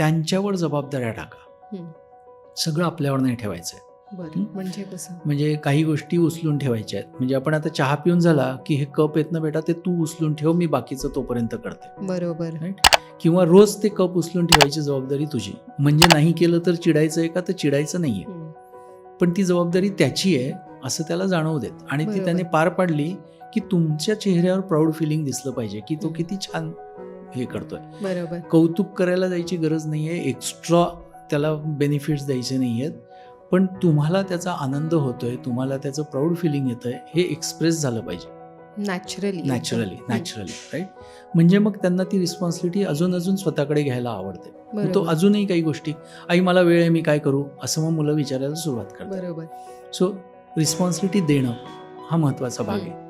त्यांच्यावर जबाबदाऱ्या टाका. सगळं आपल्यावर नाही ठेवायचं आहे बरं? म्हणजे कसं? म्हणजे काही गोष्टी उचलून ठेवायच्या आहेत. म्हणजे आपण आता चहा पिऊन झाला की हे कप येत ना बेटा ते तू उचलून ठेव मी बाकीचं तोपर्यंत करते. बरोबर. किंवा रोज ते कप उचलून ठेवायची जबाबदारी तुझी. म्हणजे नाही केलं तर चिडायचं आहे का? तर चिडायचं नाहीये. पण ती जबाबदारी त्याची आहे असं त्याला जाणवू देत. आणि ती. त्याने पार पाडली की तुमच्या चेहऱ्यावर प्राऊड फिलिंग दिसलं पाहिजे की तो. किती छान हे करतोय. बरोबर. कौतुक करायला जायची गरज नाहीये. एक्स्ट्रा त्याला बेनिफिट्स द्यायचे नाही आहेत पण तुम्हाला त्याचा आनंद होतोय तुम्हाला त्याचं प्राऊड फिलिंग येतंय हे एक्सप्रेस झालं पाहिजे. नॅचरली नॅचरली नॅचरली राईट म्हणजे मग त्यांना ती रिस्पॉन्सिबिलिटी अजून अजून स्वतःकडे घ्यायला आवडते. तो अजूनही काही गोष्टी आई मला वेळ आहे मी काय करू? असं मग मुलं विचारायला सुरुवात करतात. बरोबर. सो रिस्पॉन्सिबिलिटी देणं हा महत्त्वाचा भाग आहे.